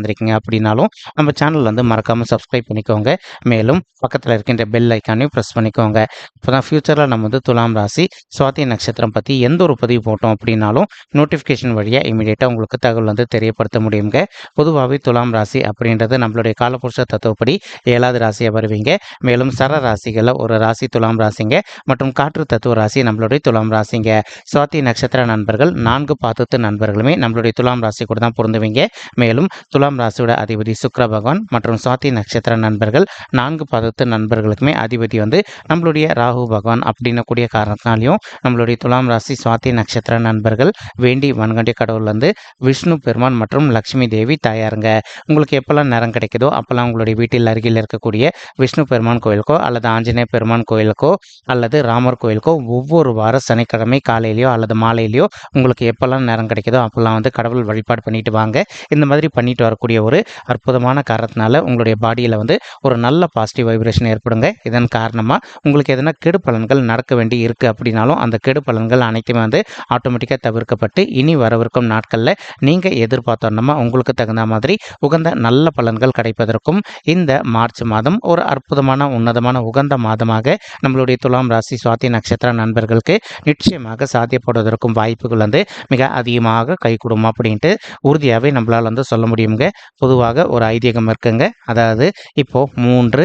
வந்திருக்கீங்க அப்படின்னாலும் நம்ம சேனல் வந்து மறக்காமல் சப்ஸ்கிரைப் பண்ணிக்கோங்க. மேலும் பக்கத்தில் இருக்கின்ற பெல் ஐக்கானையும் ப்ரெஸ் பண்ணிக்கோங்க. இப்போ தான் ஃப்யூச்சரில் நம்ம வந்து துலாம் ராசி சுவாதி நட்சத்திரம் பற்றி எந்த ஒரு பதிவு போட்டோம் அப்படின்னாலும் நோட்டிஃபிகேஷன் வழியாக இமீடியட்டாக உங்களுக்கு தகவல் வந்து தெரியப்படுத்த முடியுங்க. பொதுவாகவே துலாம் ராசி அப்படின்றது நம்மளுடைய காலபுருஷ தத்துவப்படி ஏழாவது ராசியாக வருவீங்க. மேலும் சர ராசிகளில் ஒரு ராசி துலாம் ராசிங்க மற்றும் காற்று தத்துவ ராசி நம்மளுடைய துலாம் ராசிங்க. சுவாதி நட்சத்திர நண்பர்கள் நான்கு பாத்தத்து நண்பர்களுமே நம்மளுடைய துலாம் ராசி கூட தான் பொருந்துவீங்க. மேலும் துலாம் ராசியோட அதிபதி சுக்கர பகவான் மற்றும் சுவாதி நட்சத்திர நண்பர்கள் நான்கு பதத்து நண்பர்களுக்குமே அதிபதி வந்து நம்மளுடைய ராகு பகவான் அப்படின்னு கூடிய காரணத்தினாலையும் நம்மளுடைய துலாம் ராசி சுவாதி நட்சத்திர நண்பர்கள் வேண்டி வன்கண்டி கடவுள் வந்து விஷ்ணு பெருமான் மற்றும் லக்ஷ்மி தேவி தாயாருங்க. உங்களுக்கு எப்போல்லாம் நேரம் கிடைக்குதோ அப்போல்லாம் உங்களுடைய வீட்டில் அருகில் இருக்கக்கூடிய விஷ்ணு பெருமான் கோயிலுக்கோ அல்லது ஆஞ்சநேய பெருமான் கோயிலுக்கோ அல்லது ராமர் கோயிலுக்கோ ஒவ்வொரு வாரம் சனிக்கிழமை காலையிலையோ அல்லது மாலையிலையோ உங்களுக்கு எப்போல்லாம் நேரம் கிடைக்குதோ அப்போல்லாம் வந்து கடவுள் வழிபாடு பண்ணிட்டு வாங்க. இந்த மாதிரி பண்ணிட்டு வரக்கூடிய ஒரு அற்புதமான காரணத்தினால உங்களுடைய பாடியில் வந்து ஒரு நல்ல பாசிட்டிவ் வைப்ரேஷன் ஏற்படுங்க. இதன் காரணமாக உங்களுக்கு எதனா கெடு பலன்கள் நடக்க வேண்டி இருக்குது அப்படின்னாலும் அந்த கெடு பலன்கள் அனைத்துமே வந்து ஆட்டோமேட்டிக்காக தவிர்க்கப்பட்டு இனி வரவிருக்கும் நாட்களில் நீங்கள் எதிர்பார்த்தோன்னா உங்களுக்கு தகுந்த மாதிரி உகந்த நல்ல பலன்கள் கிடைப்பதற்கும் இந்த மார்ச் மாதம் ஒரு அற்புதமான உன்னதமான உகந்த மாதமாக நம்மளுடைய துலாம் ராசி சுவாதி நட்சத்திர நண்பர்களுக்கு நிச்சயமாக சாத்தியப்படுவதற்கும் வாய்ப்புகள் வந்து மிக அதிகமாக கைகூடும் அப்படின்ட்டு உறுதியாகவே நம்மளால் வந்து சொல்ல முடியுங்க. பொதுவாக ஒரு ஐதீகம் இருக்குங்க. அதாவது இப்போ மூன்று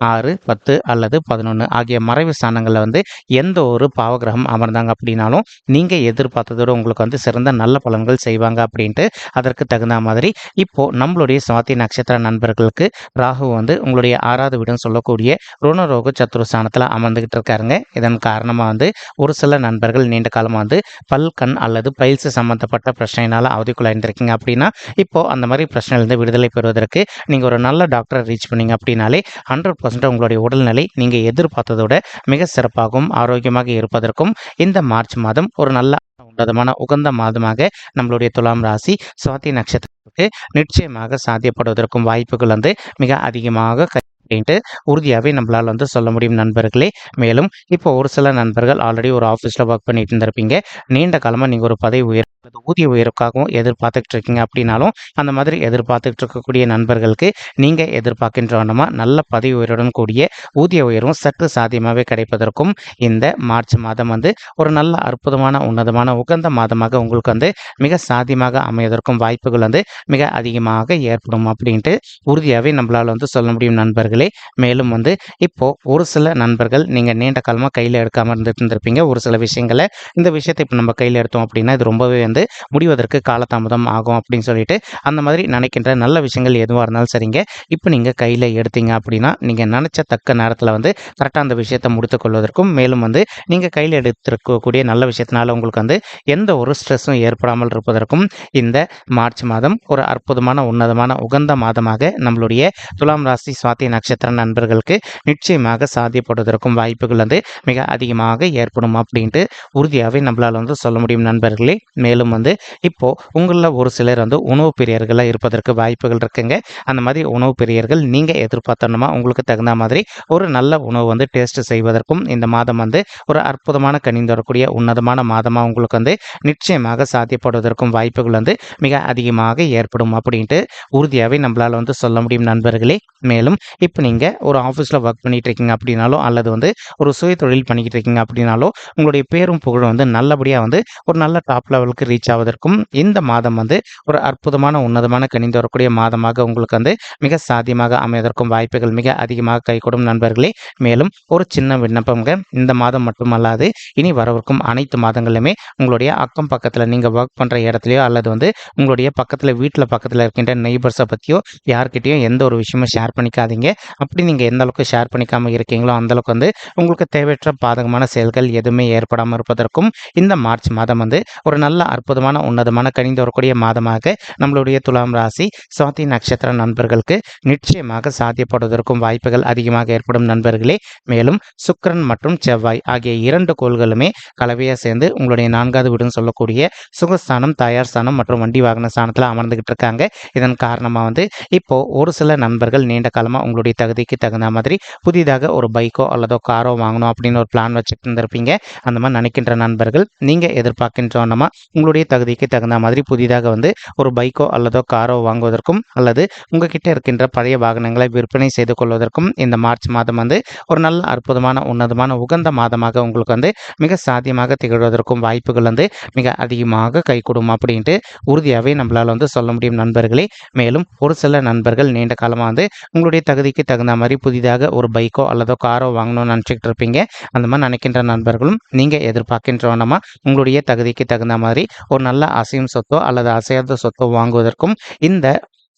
ஆறு பத்து அல்லது பதினொன்று ஆகிய மறைவு ஸ்தானங்களில் வந்து எந்த ஒரு பாவகிரகம் அமர்ந்தாங்க அப்படின்னாலும் நீங்கள் எதிர்பார்த்ததோட உங்களுக்கு வந்து சிறந்த நல்ல பலன்கள் செய்வாங்க அப்படின்ட்டு அதற்கு தகுந்த மாதிரி இப்போது நம்மளுடைய சுவாதி நட்சத்திர நண்பர்களுக்கு ராகு வந்து உங்களுடைய ஆறாவது வீடுன்னு சொல்லக்கூடிய ருணரோக சத்துரு அமர்ந்துக்கிட்டு இருக்காருங்க. இதன் காரணமாக வந்து ஒரு சில நண்பர்கள் நீண்ட காலமாக வந்து பல் கண் அல்லது பயில்ஸ் சம்மந்தப்பட்ட பிரச்சனையினால் அவதிக்குள்ளாயிருந்திருக்கீங்க அப்படின்னா இப்போ அந்த மாதிரி பிரச்சனையிலேருந்து விடுதலை பெறுவதற்கு நீங்கள் ஒரு நல்ல டாக்டரை ரீச் பண்ணீங்க அப்படின்னாலே ஹண்ட்ரட் பர்சன்ட் உங்களுடைய உடல்நிலை நீங்கள் எதிர்பார்த்ததோட மிக சிறப்பாகவும் ஆரோக்கியமாக இருப்பதற்கும் இந்த மார்ச் மாதம் ஒரு நல்ல உன்னதமான உகந்த மாதமாக நம்மளுடைய துலாம் ராசி சுவாதி நட்சத்திரத்துக்கு நிச்சயமாக சாத்தியப்படுவதற்கும் வாய்ப்புகள் வந்து மிக அதிகமாக அப்படின்ட்டு உறுதியாகவே நம்மளால் வந்து சொல்ல முடியும் நண்பர்களே. மேலும் இப்போ ஒரு சில நண்பர்கள் ஆல்ரெடி ஒரு ஆஃபீஸில் ஒர்க் பண்ணிட்டு இருந்திருப்பீங்க. நீண்ட காலமாக நீங்கள் ஒரு பதவி உயர் அல்லது ஊதிய உயர்வுக்காகவும் எதிர்பார்த்துக்கிட்டு இருக்கீங்க அப்படின்னாலும் அந்த மாதிரி எதிர்பார்த்துக்கிட்டு இருக்கக்கூடிய நண்பர்களுக்கு நீங்கள் எதிர்பார்க்கின்ற வண்ணமாக நல்ல பதவி உயர்வுடன் கூடிய ஊதிய உயர்வும் சற்று சாத்தியமாகவே கிடைப்பதற்கும் இந்த மார்ச் மாதம் வந்து ஒரு நல்ல அற்புதமான உன்னதமான உகந்த மாதமாக உங்களுக்கு வந்து மிக சாத்தியமாக அமைவதற்கும் வாய்ப்புகள் வந்து மிக அதிகமாக ஏற்படும் அப்படின்ட்டு உறுதியாகவே நம்மளால் வந்து சொல்ல முடியும் நண்பர்களே. மேலும் வந்து இப்போது ஒரு சில நண்பர்கள் நீங்கள் நீண்ட காலமாக கையில் எடுக்காமல் இருந்துட்டு இருந்திருப்பீங்க. ஒரு சில விஷயங்களை இந்த விஷயத்தை இப்போ நம்ம கையில் எடுத்தோம் அப்படின்னா இது ரொம்பவே வந்து முடிவதற்கு காலதாமதம் ஆகும் அப்படின்னு சொல்லிட்டு அந்த மாதிரி நினைக்கின்ற நல்ல விஷயங்கள் எதுவாக இருந்தாலும் சரிங்க. இப்போ நீங்கள் கையில் எடுத்தீங்க அப்படின்னா நீங்கள் நினச்ச தக்க நேரத்தில் வந்து கரெக்டாக அந்த விஷயத்தை முடித்து கொள்வதற்கும் மேலும் வந்து நீங்கள் கையில் எடுத்திருக்கக்கூடிய நல்ல விஷயத்தினால உங்களுக்கு வந்து எந்த ஒரு ஸ்ட்ரெஸ்ஸும் ஏற்படாமல் இருப்பதற்கும் இந்த மார்ச் மாதம் ஒரு அற்புதமான உன்னதமான உகந்த மாதமாக நம்மளுடைய துலாம் ராசி சுவாதி நட்சத்திர நண்பர்களுக்கு நிச்சயமாக சாத்தியப்படுவதற்கும் வாய்ப்புகள் வந்து மிக அதிகமாக ஏற்படும் அப்படின்ட்டு உறுதியாகவே நம்மளால் வந்து சொல்ல முடியும் நண்பர்களே. மேலும் வந்து இப்போ உங்களில் ஒரு சிலர் வந்து உணவு பிரியர்களாக இருப்பதற்கு வாய்ப்புகள் இருக்குங்க. அந்த மாதிரி உணவு பிரியர்கள் நீங்கள் எதிர்பார்த்தணுமா உங்களுக்கு தகுந்த மாதிரி ஒரு நல்ல உணவு வந்து டேஸ்ட் செய்வதற்கும் இந்த மாதம் வந்து ஒரு அற்புதமான கனிந்து வரக்கூடிய உன்னதமான மாதமாக உங்களுக்கு வந்து நிச்சயமாக சாத்தியப்படுவதற்கும் வாய்ப்புகள் வந்து மிக அதிகமாக ஏற்படும் அப்படின்ட்டு உறுதியாகவே நம்மளால் வந்து சொல்ல முடியும் நண்பர்களே. மேலும் இப்போ நீங்கள் ஒரு ஆஃபீஸில் ஒர்க் பண்ணிட்டு இருக்கீங்க அப்படின்னாலும் அல்லது வந்து ஒரு சுய தொழில் பண்ணிக்கிட்டு இருக்கீங்க அப்படின்னாலும் உங்களுடைய பேரும் புகழும் வந்து நல்லபடியாக வந்து ஒரு நல்ல டாப் லெவலுக்கு ரீச் ஆவதற்கும் இந்த மாதம் வந்து ஒரு அற்புதமான உன்னதமான கணிந்து வரக்கூடிய மாதமாக உங்களுக்கு வந்து மிக சாத்தியமாக அமைவதற்கும் வாய்ப்புகள் மிக அதிகமாக கைகூடும் நண்பர்களே. மேலும் ஒரு சின்ன விண்ணப்பங்க இந்த மாதம் மட்டுமல்லாது இனி வரவிருக்கும் அனைத்து மாதங்களிலுமே உங்களுடைய அக்கம் பக்கத்தில் நீங்கள் ஒர்க் பண்ணுற இடத்துலையோ அல்லது வந்து உங்களுடைய பக்கத்தில் வீட்டில் பக்கத்தில் இருக்கின்ற நெய்பர்ஸை பற்றியோ யார்கிட்டையும் எந்த ஒரு விஷயமும் ஷேர் பண்ணிக்காதீங்க. அப்படி நீங்கள் எந்த அளவுக்கு ஷேர் பண்ணிக்காமல் இருக்கீங்களோ அந்தளவுக்கு வந்து உங்களுக்கு தேவையற்ற பாதகமான செயல்கள் எதுவுமே ஏற்படாமல் இருப்பதற்கும் இந்த மார்ச் மாதம் வந்து ஒரு நல்ல அற்புதமான உன்னதமான கனிந்து வரக்கூடிய மாதமாக நம்மளுடைய துலாம் ராசி சுவாதி நட்சத்திர நண்பர்களுக்கு நிச்சயமாக சாத்தியப்படுவதற்கும் வாய்ப்புகள் அதிகமாக ஏற்படும் நண்பர்களே. மேலும் சுக்கிரன் மற்றும் செவ்வாய் ஆகிய இரண்டு கோள்களுமே கலவையாக சேர்ந்து உங்களுடைய நான்காவது வீடுன்னு சொல்லக்கூடிய சுகஸ்தானம் தயார் ஸ்தானம் மற்றும் வண்டி வாகன ஸ்தானத்தில் அமர்ந்துகிட்டு இருக்காங்க. இதன் காரணமாக வந்து இப்போ ஒரு சில நண்பர்கள் நீண்ட காலமாக உங்களுடைய தகுதிக்கு தகுந்த மாதிரி புதிதாக ஒரு பைக்கோ அல்லதோ காரோ வாங்கணும் அப்படின்னு ஒரு பிளான் வச்சுட்டு இருந்திருப்பீங்க. அந்த மாதிரி நினைக்கின்ற நண்பர்கள் நீங்கள் எதிர்பார்க்கின்றோன்னமா உங்களுடைய தகுதிக்கு தகுந்த மாதிரி புதிதாக வந்து ஒரு பைக்கோ அல்லதோ காரோ வாங்குவதற்கும் அல்லது உங்ககிட்ட இருக்கின்ற பழைய வாகனங்களை விற்பனை செய்து கொள்வதற்கும் இந்த மார்ச் மாதம் வந்து ஒரு நல்ல அற்புதமான உன்னதமான உகந்த மாதமாக உங்களுக்கு வந்து மிக சாத்தியமாக திகழ்வதற்கும் வாய்ப்புகள் வந்து மிக அதிகமாக கைகூடும் அப்படின்ட்டு உறுதியாகவே நம்மளால் வந்து சொல்ல முடியும் நண்பர்களே. மேலும் ஒரு சில நண்பர்கள் நீண்ட காலமாக வந்து உங்களுடைய தகுதிக்கு தகுந்த மாதிரி புதிதாக ஒரு பைக்கோ அல்லதோ காரோ வாங்கணும்னு நினச்சிக்கிட்டு இருப்பீங்க. அந்த மாதிரி நினைக்கின்ற நண்பர்களும் நீங்கள் எதிர்பார்க்கின்றவனமா உங்களுடைய தகுதிக்கு தகுந்த மாதிரி ஒரு நல்ல அசையும் சொத்தோ அல்லது அசையாத சொத்தோ வாங்குவதற்கும் இந்த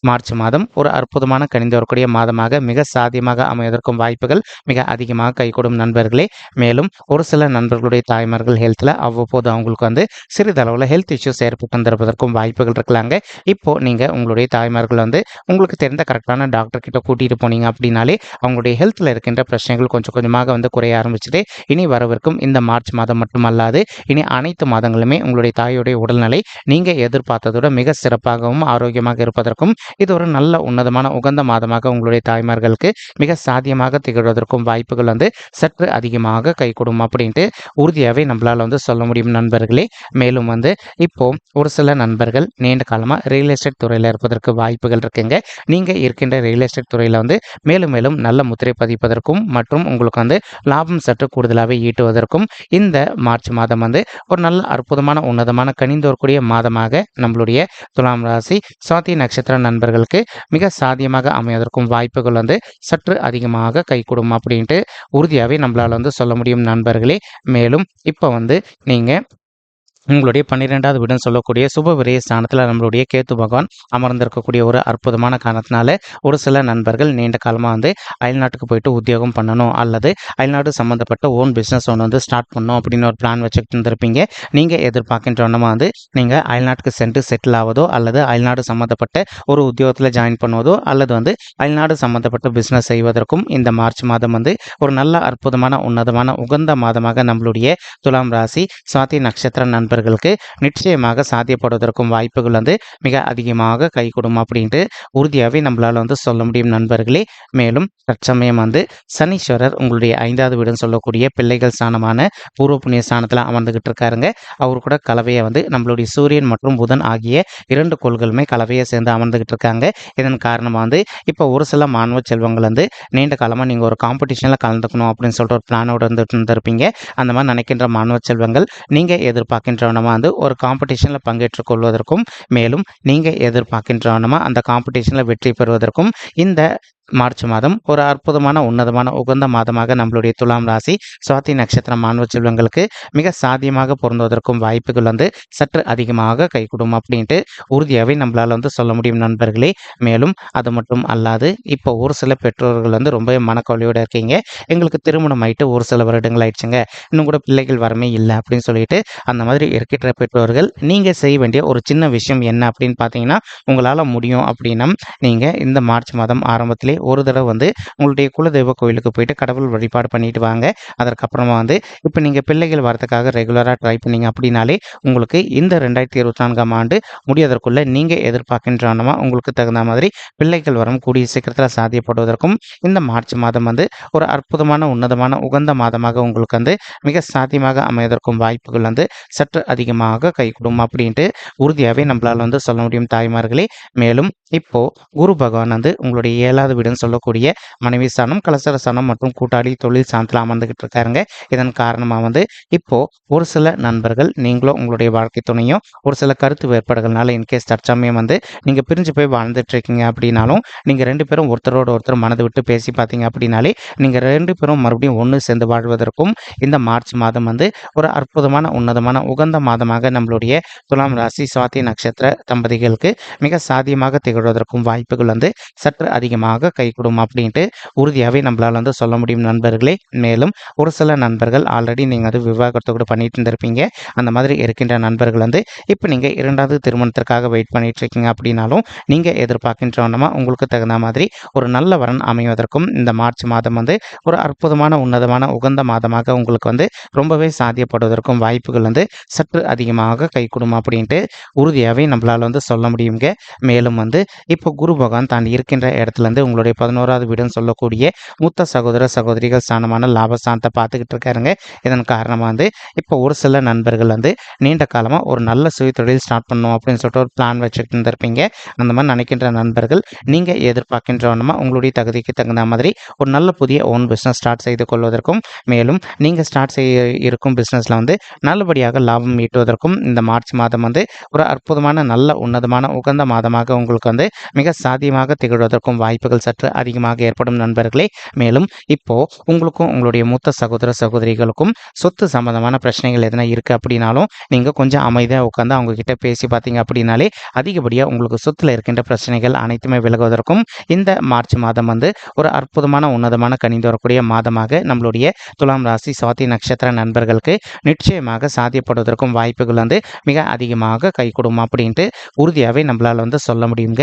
மார்ச் மாதம் ஒரு அற்புதமான கணிந்து வரக்கூடிய மாதமாக மிக சாத்தியமாக அமைவதற்கும் வாய்ப்புகள் மிக அதிகமாக கைகூடும் நண்பர்களே. மேலும் ஒரு சில நண்பர்களுடைய தாய்மார்கள் ஹெல்த்தில் அவ்வப்போது அவங்களுக்கு வந்து சிறிதளவில் ஹெல்த் இஷ்யூஸ் ஏற்பட்டு வந்திருப்பதற்கும் வாய்ப்புகள் இருக்கலாங்க. இப்போ நீங்கள் உங்களுடைய தாய்மார்கள் வந்து உங்களுக்கு தெரிந்த கரெக்டான டாக்டர் கிட்ட கூட்டிகிட்டு போனீங்க அப்படின்னாலே அவங்களுடைய ஹெல்த்தில் இருக்கின்ற பிரச்சனைகள் கொஞ்சம் கொஞ்சமாக வந்து குறைய ஆரம்பிச்சுட்டு இனி வரவிருக்கும் இந்த மார்ச் மாதம் மட்டுமல்லாது இனி அனைத்து மாதங்களுமே உங்களுடைய தாயுடைய உடல்நிலை நீங்கள் எதிர்பார்த்ததோட மிக சிறப்பாகவும் ஆரோக்கியமாக இருப்பதற்கும் இது ஒரு நல்ல உன்னதமான உகந்த மாதமாக உங்களுடைய தாய்மார்களுக்கு மிக சாத்தியமாக திகழ்வதற்கும் வாய்ப்புகள் வந்து சற்று அதிகமாக கைகூடும் அப்படின்ட்டு உறுதியாகவே நம்மளால் வந்து சொல்ல முடியும் நண்பர்களே. மேலும் வந்து இப்போ ஒரு சில நண்பர்கள் நீண்ட காலமாக ரியல் எஸ்டேட் துறையில் இருப்பதற்கு வாய்ப்புகள் இருக்குங்க. நீங்கள் இருக்கின்ற ரியல் எஸ்டேட் துறையில் வந்து மேலும் மேலும் நல்ல முத்திரை பதிப்பதற்கும் மற்றும் உங்களுக்கு வந்து லாபம் சற்று கூடுதலாகவே ஈட்டுவதற்கும் இந்த மார்ச் மாதம் வந்து ஒரு நல்ல அற்புதமான உன்னதமான கனிந்து வரக்கூடிய மாதமாக நம்மளுடைய துலாம் ராசி சுவாதி நட்சத்திர நண்பர்களுக்கு மிக சாத்தியமாக அமைவதற்கும் வாய்ப்புகள் வந்து சற்று அதிகமாக கைகூடும் அப்படின்ட்டு உறுதியாகவே நம்மளால் வந்து சொல்ல முடியும் நண்பர்களே. மேலும் இப்போ வந்து நீங்கள் உங்களுடைய பன்னிரெண்டாவது வீடுன்னு சொல்லக்கூடிய சுப விரைய ஸ்தானத்தில் நம்மளுடைய கேத்து பகவான் அமர்ந்திருக்கக்கூடிய ஒரு அற்புதமான காரணத்தினால ஒரு சில நண்பர்கள் நீண்ட காலமாக வந்து அயல்நாட்டுக்கு போயிட்டு உத்தியோகம் பண்ணணும் அல்லது அயல்நாடு சம்மந்தப்பட்ட ஓன் பிஸ்னஸ் ஒன்று வந்து ஸ்டார்ட் பண்ணணும் அப்படின்னு ஒரு பிளான் வச்சுக்கிட்டு இருந்திருப்பீங்க. நீங்கள் எதிர்பார்க்கின்ற ஒன்றமா வந்து நீங்கள் அயல்நாட்டுக்கு சென்று செட்டில் ஆவதோ அல்லது அயல்நாடு சம்மந்தப்பட்ட ஒரு உத்தியோகத்தில் ஜாயின் பண்ணுவதோ அல்லது வந்து அயல்நாடு சம்மந்தப்பட்ட பிஸ்னஸ் செய்வதற்கும் இந்த மார்ச் மாதம் வந்து ஒரு நல்ல அற்புதமான உன்னதமான உகந்த மாதமாக நம்மளுடைய துலாம் ராசி சுவாதி நட்சத்திர நண்பர் நண்பர்களுக்கு நிச்சயமாக சாத்தியப்படுவதற்கும் வாய்ப்புகள் வந்து மிக அதிகமாக கைகூடும் அப்படின்ட்டு உறுதியாகவே நம்மளால் வந்து சொல்ல முடியும் நண்பர்களே. மேலும் தற்சமயம் வந்து சனீஸ்வரர் உங்களுடைய ஐந்தாவது வீடுன்னு சொல்லக்கூடிய பிள்ளைகள் ஸ்தானமான பூர்வ புண்ணிய ஸ்தானத்தில் அமர்ந்துகிட்டு இருக்காருங்க. அவர் கூட கலவையை வந்து நம்மளுடைய சூரியன் மற்றும் புதன் ஆகிய இரண்டு கோள்களுமே கலவையை சேர்ந்து அமர்ந்துகிட்டு இருக்காங்க. இதன் காரணமாக வந்து இப்போ ஒரு சில மாணவ செல்வங்கள் வந்து நீண்ட காலமாக நீங்கள் ஒரு காம்படிஷனில் கலந்துக்கணும் அப்படின்னு சொல்லிட்டு ஒரு பிளானோட இருந்துட்டு இருந்திருப்பீங்க. அந்த மாதிரி நினைக்கின்ற மாணவ செல்வங்கள் நீங்கள் எதிர்பார்க்கின்றவனமாக வந்து ஒரு காம்படிஷனில் பங்கேற்றுக் கொள்வதற்கும் மேலும் நீங்கள் எதிர்பார்க்கின்றவனமாக அந்த காம்படிஷனில் வெற்றி பெறுவதற்கும் இந்த மார்ச் மாதம் ஒரு அற்புதமான உன்னதமான உகந்த மாதமாக நம்மளுடைய துலாம் ராசி சுவாதி நட்சத்திரம் மாணவ செல்வங்களுக்கு மிக சாத்தியமாக பொருந்துவதற்கும் வாய்ப்புகள் வந்து சற்று அதிகமாக கைகூடும் அப்படின்ட்டு உறுதியாகவே நம்மளால் வந்து சொல்ல முடியும் நண்பர்களே. மேலும் அது மட்டும் அல்லாது இப்போ ஒரு சில பெற்றோர்கள் வந்து ரொம்பவே மனக்கவலையோடு இருக்கீங்க. எங்களுக்கு திருமணம் ஆயிட்டு ஒரு சில வருடங்கள் ஆயிடுச்சுங்க. இன்னும் கூட பிள்ளைகள் வரமே இல்லை அப்படின்னு சொல்லிட்டு அந்த மாதிரி இருக்கின்ற பெற்றோர்கள் நீங்கள் செய்ய வேண்டிய ஒரு சின்ன விஷயம் என்ன அப்படின்னு பார்த்தீங்கன்னா உங்களால் முடியும் அப்படின்னா நீங்கள் இந்த மார்ச் மாதம் ஆரம்பத்திலே ஒரு தடவை வந்து உங்களுடைய குலதெய்வ கோயிலுக்கு போயிட்டு கடவுள் வழிபாடு பண்ணிட்டு வாங்க. அதற்கப்புறமா வந்து இப்போ நீங்கள் பிள்ளைகள் வரதுக்காக ரெகுலராக ட்ரை பண்ணீங்க அப்படின்னாலே உங்களுக்கு இந்த ரெண்டாயிரத்தி இருபத்தி நான்காம் ஆண்டு முடியதற்குள்ளே நீங்கள் எதிர்பார்க்கின்றனமா உங்களுக்கு தகுந்த மாதிரி பிள்ளைகள் வரம் கூடிய சீக்கிரத்தில் சாத்தியப்படுவதற்கும் இந்த மார்ச் மாதம் வந்து ஒரு அற்புதமான உன்னதமான உகந்த மாதமாக உங்களுக்கு வந்து மிக சாத்தியமாக அமைவதற்கும் வாய்ப்புகள் வந்து சற்று அதிகமாக கைகூடும் அப்படின்ட்டு உறுதியாகவே நம்மளால் வந்து சொல்ல முடியும் தாய்மார்களே. மேலும் இப்போ குரு பகவான் வந்து உங்களுடைய ஏழாவது வீடுன்னு சொல்லக்கூடிய மனைவி ஸ்தானம் கலசர ஸ்தானம் மற்றும் கூட்டாளி தொழில் ஸ்தானத்தில் அமர்ந்துகிட்டு இருக்காருங்க. இதன் காரணமாக வந்து இப்போ ஒரு சில நண்பர்கள் நீங்களும் உங்களுடைய வாழ்க்கை துணையும் ஒரு சில கருத்து வேறுபாடுகள்னால இன்கேஸ் தற்சமயம் வந்து நீங்கள் பிரிஞ்சு போய் வாழ்ந்துட்டு இருக்கீங்க அப்படின்னாலும் நீங்கள் ரெண்டு பேரும் ஒருத்தரோட ஒருத்தர் மனது விட்டு பேசி பார்த்தீங்க அப்படின்னாலே நீங்கள் ரெண்டு பேரும் மறுபடியும் ஒன்று சேர்ந்து வாழ்வதற்கும் இந்த மார்ச் மாதம் வந்து ஒரு அற்புதமான உன்னதமான உகந்த மாதமாக நம்மளுடைய துலாம் ராசி சுவாதி நட்சத்திர தம்பதிகளுக்கு மிக சாதியமாக திகழும். திகழ்வதற்கும் வாய்ப்புகள் வந்து சற்று அதிகமாக கைகூடும் அப்படின்ட்டு உறுதியாகவே நம்மளால் வந்து சொல்ல முடியும் நண்பர்களே. மேலும் ஒரு சில நண்பர்கள் ஆல்ரெடி நீங்கள் வந்து விவாகரத்து கூட பண்ணிட்டு இருந்திருப்பீங்க. அந்த மாதிரி இருக்கின்ற நண்பர்கள் வந்து இப்போ நீங்கள் இரண்டாவது திருமணத்திற்காக வெயிட் பண்ணிட்டு இருக்கீங்க அப்படின்னாலும் நீங்கள் எதிர்பார்க்கின்ற எதிர்பார்க்கின்றவனமா உங்களுக்கு தகுந்த மாதிரி ஒரு நல்ல வரன் அமைவதற்கும் இந்த மார்ச் மாதம் வந்து ஒரு அற்புதமான உன்னதமான உகந்த மாதமாக உங்களுக்கு வந்து ரொம்பவே சாத்தியப்படுவதற்கும் வாய்ப்புகள் வந்து சற்று அதிகமாக கைகூடும் அப்படின்ட்டு உறுதியாகவே நம்மளால் வந்து சொல்ல முடியுங்க. மேலும் வந்து இப்போ குரு பகவான் தான் இருக்கின்ற இடத்துலேருந்து உங்களுடைய பதினோராவது வீடுன்னு சொல்லக்கூடிய மூத்த சகோதர சகோதரிகள் ஸ்தானமான லாபஸ்தானத்தை பார்த்துக்கிட்டு இருக்காருங்க. இதன் காரணமாக வந்து இப்போ ஒரு சில நண்பர்கள் வந்து நீண்ட காலமாக ஒரு நல்ல சுய தொழில் ஸ்டார்ட் பண்ணணும் அப்படின்னு சொல்லிட்டு ஒரு பிளான் வச்சுட்டு இருந்திருப்பீங்க. அந்த மாதிரி நினைக்கின்ற நண்பர்கள் நீங்கள் எதிர்பார்க்கின்றவனமாக உங்களுடைய தகுதிக்கு தகுந்த மாதிரி ஒரு நல்ல புதிய ஓன் பிஸ்னஸ் ஸ்டார்ட் செய்து கொள்வதற்கும் மேலும் நீங்கள் ஸ்டார்ட் செய்ய இருக்கும் பிஸ்னஸில் வந்து நல்லபடியாக லாபம் ஈட்டுவதற்கும் இந்த மார்ச் மாதம் வந்து ஒரு அற்புதமான நல்ல உன்னதமான உகந்த மாதமாக உங்களுக்கு வந்து வந்து மிக சாத்தியமாக திகழ்வதற்கும் வாய்ப்புகள் சற்று அதிகமாக ஏற்படும் நண்பர்களே. மேலும் இப்போ உங்களுக்கும் உங்களுடைய மூத்த சகோதர சகோதரிகளுக்கும் சொத்து சம்பந்தமான பிரச்சனைகள் எதனா இருக்குது அப்படின்னாலும் நீங்கள் கொஞ்சம் அமைதியாக உட்காந்து அவங்க கிட்ட பேசி பார்த்தீங்க அப்படின்னாலே அதிகப்படியாக உங்களுக்கு சொத்தில் இருக்கின்ற பிரச்சனைகள் அனைத்துமே விலகுவதற்கும் இந்த மார்ச் மாதம் வந்து ஒரு அற்புதமான உன்னதமான கணிந்து வரக்கூடிய மாதமாக நம்மளுடைய துலாம் ராசி சுவாதி நட்சத்திர நண்பர்களுக்கு நிச்சயமாக சாத்தியப்படுவதற்கும் வாய்ப்புகள் வந்து மிக அதிகமாக கைகூடும் அப்படின்ட்டு உறுதியாகவே நம்மளால் வந்து சொல்ல முடியுங்க.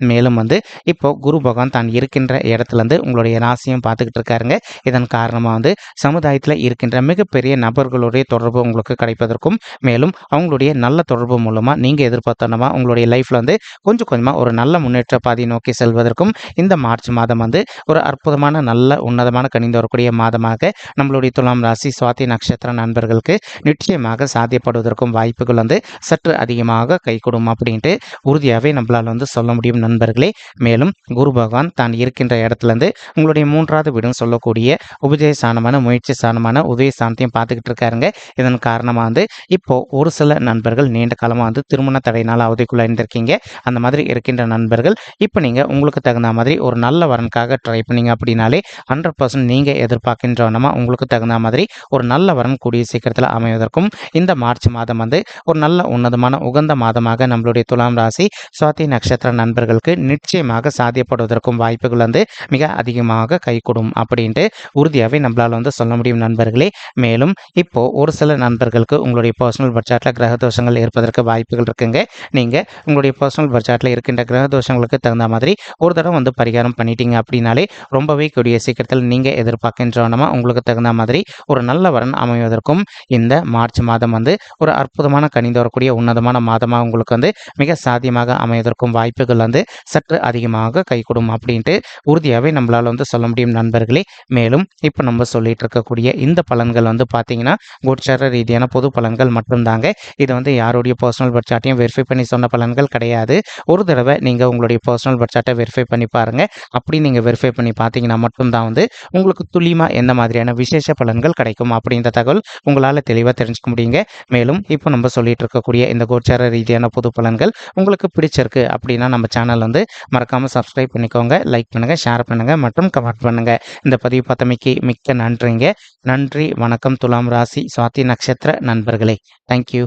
மேலும் வந்து இப்போ குரு பகவான் தான் இருக்கின்ற இடத்துலேருந்து உங்களுடைய ராசியும் பார்த்துக்கிட்டு இருக்காருங்க. இதன் காரணமாக வந்து சமுதாயத்தில் இருக்கின்ற மிகப்பெரிய நபர்களுடைய தொடர்பு உங்களுக்கு கிடைப்பதற்கும் மேலும் அவங்களுடைய நல்ல தொடர்பு மூலமாக நீங்கள் எதிர்பார்த்தனமா உங்களுடைய லைஃப்பில் வந்து கொஞ்சம் கொஞ்சமாக ஒரு நல்ல முன்னேற்ற பாதையை நோக்கி செல்வதற்கும் இந்த மார்ச் மாதம் வந்து ஒரு அற்புதமான நல்ல உன்னதமான கணிந்து வரக்கூடிய மாதமாக நம்மளுடைய துலாம் ராசி சுவாதி நட்சத்திர நண்பர்களுக்கு நிச்சயமாக சாத்தியப்படுவதற்கும் வாய்ப்புகள் வந்து சற்று அதிகமாக கைகூடும் அப்படின்ட்டு உறுதியாகவே நம்மளால் வந்து சொல்ல முடியும். நண்பர்களே மேலும் குரு பகவான் தான் இருக்கின்ற இடத்துலேருந்து உங்களுடைய மூன்றாவது வீடும் சொல்லக்கூடிய உபஜய ஸ்தானமான முயற்சி ஸ்தானமான உதய ஸ்தானத்தையும் பார்த்துக்கிட்டு இருக்காருங்க. இதன் காரணமாக வந்து இப்போது ஒரு சில நண்பர்கள் நீண்ட காலமாக வந்து திருமண தடையினால் அவதிக்குள்ளே இருந்திருக்கீங்க அந்த மாதிரி இருக்கின்ற நண்பர்கள் இப்போ நீங்கள் உங்களுக்கு தகுந்த மாதிரி ஒரு நல்ல வரனுக்காக ட்ரை பண்ணீங்க அப்படின்னாலே ஹண்ட்ரட் பர்சன்ட் நீங்கள் எதிர்பார்க்கின்றவனமா உங்களுக்கு தகுந்த மாதிரி ஒரு நல்ல வரன் கூடிய சீக்கிரத்தில் அமைவதற்கும் இந்த மார்ச் மாதம் வந்து ஒரு நல்ல உன்னதமான உகந்த மாதமாக நம்மளுடைய துலாம் ராசி சுவாதி நட்சத்திர நண்பர்கள் நண்பர்களுக்கு நிச்சயமாக சாத்தியப்படுவதற்கும் வாய்ப்புகள் வந்து மிக அதிகமாக கைகூடும் அப்படின்ட்டு உறுதியாகவே நம்மளால் வந்து சொல்ல முடியும் நண்பர்களே. மேலும் இப்போ ஒரு சில நண்பர்களுக்கு உங்களுடைய பர்சனல் பட்ஜெட்டில் கிரக தோஷங்கள் ஏற்பதற்கு வாய்ப்புகள் இருக்குங்க. நீங்கள் உங்களுடைய பர்சனல் பட்ஜெட்டில் இருக்கின்ற கிரக தோஷங்களுக்கு தகுந்த மாதிரி ஒரு தடவை வந்து பரிகாரம் பண்ணிட்டீங்க அப்படின்னாலே ரொம்பவே கூடிய சீக்கிரத்தில் நீங்கள் எதிர்பார்க்கின்றவனமா உங்களுக்கு தகுந்த மாதிரி ஒரு நல்ல வரன் அமைவதற்கும் இந்த மார்ச் மாதம் வந்து ஒரு அற்புதமான கணிந்து வரக்கூடிய உன்னதமான மாதமாக உங்களுக்கு வந்து மிக சாத்தியமாக அமைவதற்கும் வாய்ப்புகள் வந்து சற்று அதிகமாக கை கொடும் அப்படின்ட்டு உறுதியாகவே நம்மளால் வந்து சொல்ல முடியும் நண்பர்களே. மேலும் இப்போ நம்ம சொல்லிட்டு இருக்கக்கூடிய இந்த பலன்கள் வந்து பார்த்தீங்கன்னா கோட்சார ரீதியான பொது பலன்கள் மட்டும்தாங்க. இது வந்து யாருடைய பர்சனல் பட்ஜெட்டையும் வெரிஃபை பண்ணி சொன்ன பலன்கள் கிடையாது. ஒரு தடவை நீங்கள் உங்களுடைய பர்சனல் பட்ஜெட்டை வெரிஃபை பண்ணி பாருங்கள் அப்படி நீங்கள் வெரிஃபை பண்ணி பார்த்தீங்கன்னா மட்டும்தான் வந்து உங்களுக்கு துல்லியமாக எந்த மாதிரியான விசேஷ பலன்கள் கிடைக்கும் அப்படின்ற தகவல் உங்களால் தெளிவாக தெரிஞ்சுக்க முடியுங்க. மேலும் இப்போ நம்ம சொல்லிட்டு இருக்கக்கூடிய இந்த கோச்சார ரீதியான பொது பலன்கள் உங்களுக்கு பிடிச்சிருக்கு அப்படின்னா நம்ம சேனல் சேனல் வந்து மறக்காமல் சப்ஸ்கிரைப் பண்ணிக்கோங்க லைக் பண்ணுங்கள் ஷேர் பண்ணுங்கள் மற்றும் கமெண்ட் பண்ணுங்கள் இந்த பதிவு பார்த்தமைக்கு மிக்க நன்றிங்க. நன்றி வணக்கம் துலாம் ராசி சுவாதி நட்சத்திர நண்பர்களே. தேங்க்யூ